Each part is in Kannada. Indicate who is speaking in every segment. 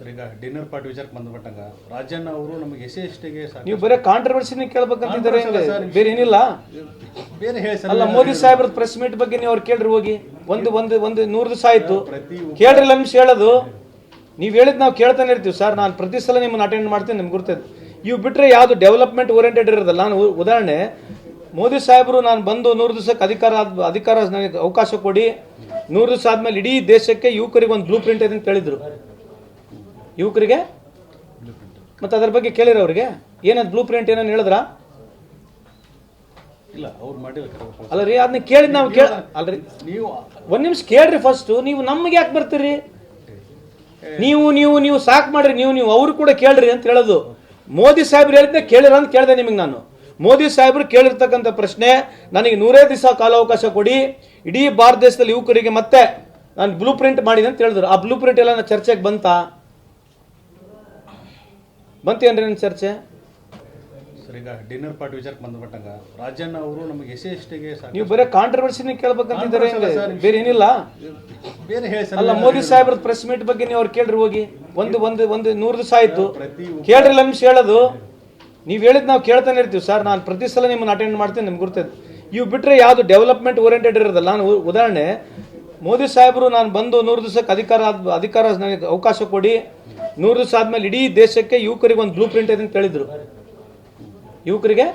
Speaker 1: ಸರ್ ಈಗ ಡಿನ್ನರ್ ಪಾರ್ಟಿ ವಿಚಾರಕ್ಕೆ ಬಂದ್ಬಿಟ್ಟಂಗ ರಾಜಣ್ಣ ಅವರು ನಮಗೆ ಎಸೆ
Speaker 2: ನೀವು ಬರೀ ಕಾಂಟ್ರವರ್ಸಿನ ಕೇಳ್ಬೇಕಂತಿದ್ದಾರೆ. ಬೇರೆ ಏನಿಲ್ಲ?
Speaker 1: ಬೇರೆ ಹೇಳಿ ಸರ್
Speaker 2: ಅಲ್ಲ ಮೋದಿ ಸಾಹೇಬ್ರ ಪ್ರೆಸ್ ಮೀಟ್ ಬಗ್ಗೆ ನೀವು ಅವ್ರು ಕೇಳ್ರಿ ಹೋಗಿ. ಒಂದು ಒಂದು ಒಂದು ನೂರು ದಿವಸ ಆಯ್ತು. ಕೇಳ್ರಿ ನಿಮ್ಸ್ ಹೇಳೋದು. ನೀವು ಹೇಳಿದ್ ನಾವು ಕೇಳ್ತಾನೆ ಇರ್ತೀವಿ ಸರ್. ನಾನು ಪ್ರತಿ ಸಲ ನಿಮ್ಮನ್ನ ಅಟೆಂಡ್ ಮಾಡ್ತೀನಿ ನಿಮ್ಗೆ ಗುರ್ತದೆ. ಇವು ಬಿಟ್ರೆ ಯಾವುದು ಡೆವಲಪ್ಮೆಂಟ್ ಓರಿಯೆಂಟೆಡ್ ಇರೋದಲ್ಲ. ನಾನು ಉದಾಹರಣೆ ಮೋದಿ ಸಾಹೇಬರು ನಾನು ಬಂದು ನೂರು ದಿವಸಕ್ಕೆ ಅಧಿಕಾರ ಅಧಿಕಾರ ನನಗೆ ಅವಕಾಶ ಕೊಡಿ. ನೂರು ದಿವಸ ಆದ್ಮೇಲೆ ಇಡೀ ದೇಶಕ್ಕೆ ಯುವಕರಿಗೆ ಒಂದು ಬ್ಲೂ ಪ್ರಿಂಟ್ ಇದೆ ಅಂತ ಹೇಳಿದ್ರು. ಯುವಕರಿಗೆ? ಮತ್ತೆ ಅದ್ರ ಬಗ್ಗೆ ಕೇಳಿರ ಅವ್ರಿಗೆ ಏನದು ಬ್ಲೂ ಪ್ರಿಂಟ್ ಏನೋ ಹೇಳಿದ್ರ?
Speaker 1: ಇಲ್ಲ ಅವ್ರು ಮಾಡಿಲ್ಲ
Speaker 2: ಅಲ್ಲ ರೀ ಅದನ್ನ ಕೇಳಿದ್ ನಾವು ಕೇಳ ಅಲ್ರಿ
Speaker 1: ನೀವು
Speaker 2: ಒಂದ್ ನಿಮಿಷ ಕೇಳ್ರಿ ಫಸ್ಟ್ ನೀವು ನಮಗೆ ಯಾಕೆ ಬರ್ತೀರಿ? ನೀವು ನೀವು ನೀವು ಸಾಕ್ ಮಾಡ್ರಿ ನೀವು ನೀವು ಅವ್ರು ಕೂಡ ಕೇಳ್ರಿ ಅಂತ ಹೇಳೋದು. ಮೋದಿ ಸಾಹೇಬ್ರು ಹೇಳಿದ್ದೆ ಕೇಳಿರ ಅಂತ ಕೇಳಿದೆ ನಿಮಗೆ ನಾನು. ಮೋದಿ ಸಾಹೇಬ್ರು ಕೇಳಿರ್ತಕ್ಕಂಥ ಪ್ರಶ್ನೆ ನನಗೆ ನೂರೇ ದಿವಸ ಕಾಲಾವಕಾಶ ಕೊಡಿ. ಇಡೀ ಭಾರತ ದೇಶದಲ್ಲಿ ಯುವಕರಿಗೆ ಮತ್ತೆ ನಾನು ಬ್ಲೂ ಪ್ರಿಂಟ್ ಮಾಡಿದೆ ಅಂತ ಹೇಳಿದ್ರು. ಆ ಬ್ಲೂ ಪ್ರಿಂಟ್ ಎಲ್ಲ ಚರ್ಚೆಗೆ ಬಂತಾ? ಬಂತೇನ್ರಿ ನನ್ನ ಚರ್ಚೆ?
Speaker 1: ಸರ್ ಈಗ ಡಿನ್ನರ್ ಪಾರ್ಟಿ ವಿಚಾರಕ್ಕೆ ಬಂದ್ಬಿಟ್ಟಂಗ ರಾಜಣ್ಣ ಅವರು ನಮಗೆ ಎಸೆ ಎಷ್ಟಿಗೆ
Speaker 2: ನೀವು ಬರೀ ಕಾಂಟ್ರವರ್ಸಿನೇ ಕೇಳ್ಬೇಕಂತಿದ್ದಾರೆ ಬೇರೆ ಏನಿಲ್ಲ?
Speaker 1: ಬೇರೆ ಹೇಳಿ ಸರ್
Speaker 2: ಅಲ್ಲ ಮೋದಿ ಸಾಹೇಬ್ರ ಪ್ರೆಸ್ ಮೀಟ್ ಬಗ್ಗೆ ನೀವು ಅವ್ರು ಕೇಳ್ರಿ ಹೋಗಿ. ಒಂದು ಒಂದು ಒಂದು ನೂರು ದಿವಸ ಆಯ್ತು. ಕೇಳ್ರಿ ಲಂಶ ಹೇಳೋದು. ನೀವು ಹೇಳಿದ್ ನಾವು ಕೇಳ್ತಾನೆ ಇರ್ತೀವಿ ಸರ್. ನಾನು ಪ್ರತಿ ಸಲ ನಿಮ್ಮನ್ನ ಅಟೆಂಡ್ ಮಾಡ್ತೀನಿ ನಿಮ್ಗೆ ಗುರ್ತದೆ. ಇವು ಬಿಟ್ರೆ ಯಾವುದು ಡೆವಲಪ್ಮೆಂಟ್ ಓರಿಯೆಂಟೆಡ್ ಇರೋದಲ್ಲ? ನಾನು ಉದಾಹರಣೆ ಮೋದಿ ಸಾಹೇಬರು ನಾನು ಬಂದು ನೂರು ದಿವಸಕ್ಕೆ ಅಧಿಕಾರ ಅಧಿಕಾರ ನನಗೆ ಅವಕಾಶ ಕೊಡಿ. ನೂರು ದಿವಸ ಆದ್ಮೇಲೆ ಇಡೀ ದೇಶಕ್ಕೆ ಯುವಕರಿಗೆ ಒಂದು ಬ್ಲೂ ಪ್ರಿಂಟ್ ಇದೆ ಅಂತ ಹೇಳಿದ್ರು. ಯುವಕರಿಗೆ?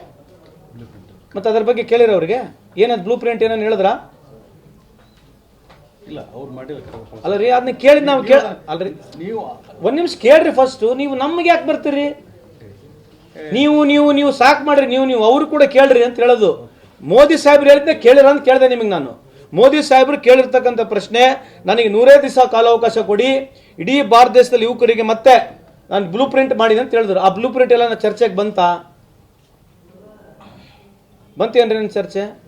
Speaker 2: ಮತ್ತೆ ಅದ್ರ ಬಗ್ಗೆ ಕೇಳಿರ ಅವ್ರಿಗೆ ಏನದು ಬ್ಲೂ ಪ್ರಿಂಟ್ ಏನೋ ಹೇಳಿದ್ರ?
Speaker 1: ಇಲ್ಲ ಅವ್ರು ಮಾಡಿಲ್ಲ
Speaker 2: ಅಲ್ಲ ರೀ ಅದನ್ನ ಕೇಳಿ ನಾವು ಕೇಳ ಅಲ್ರಿ.
Speaker 1: ನೀವು
Speaker 2: ಒಂದ್ ನಿಮಿಷ ಕೇಳ್ರಿ ಫಸ್ಟ್ ನೀವು ನಮ್ಗೆ ಯಾಕೆ ಬರ್ತೀರಿ? ನೀವು ನೀವು ನೀವು ಸಾಕ್ ಮಾಡ್ರಿ ನೀವು ನೀವು ಅವ್ರು ಕೂಡ ಕೇಳ್ರಿ ಅಂತ ಹೇಳೋದು. ಮೋದಿ ಸಾಹೇಬ್ರು ಹೇಳಿದ್ದೆ ಕೇಳಿರ ಅಂತ ಕೇಳಿದೆ ನಿಮಗೆ ನಾನು. ಮೋದಿ ಸಾಹೇಬರು ಕೇಳಿರ್ತಕ್ಕಂಥ ಪ್ರಶ್ನೆ, ನನಗೆ ನೂರೇ ದಿವಸ ಕಾಲಾವಕಾಶ ಕೊಡಿ, ಇಡೀ ಭಾರತ ದೇಶದಲ್ಲಿ ಯುವಕರಿಗೆ ಮತ್ತೆ ನಾನು ಬ್ಲೂ ಪ್ರಿಂಟ್ ಮಾಡಿದೆ ಅಂತ ಹೇಳಿದ್ರು. ಆ ಬ್ಲೂ ಪ್ರಿಂಟ್ ಎಲ್ಲ ಚರ್ಚೆಗೆ ಬಂತಾ? ಬಂತೇನ್ರಿ ನನ್ನ ಚರ್ಚೆ?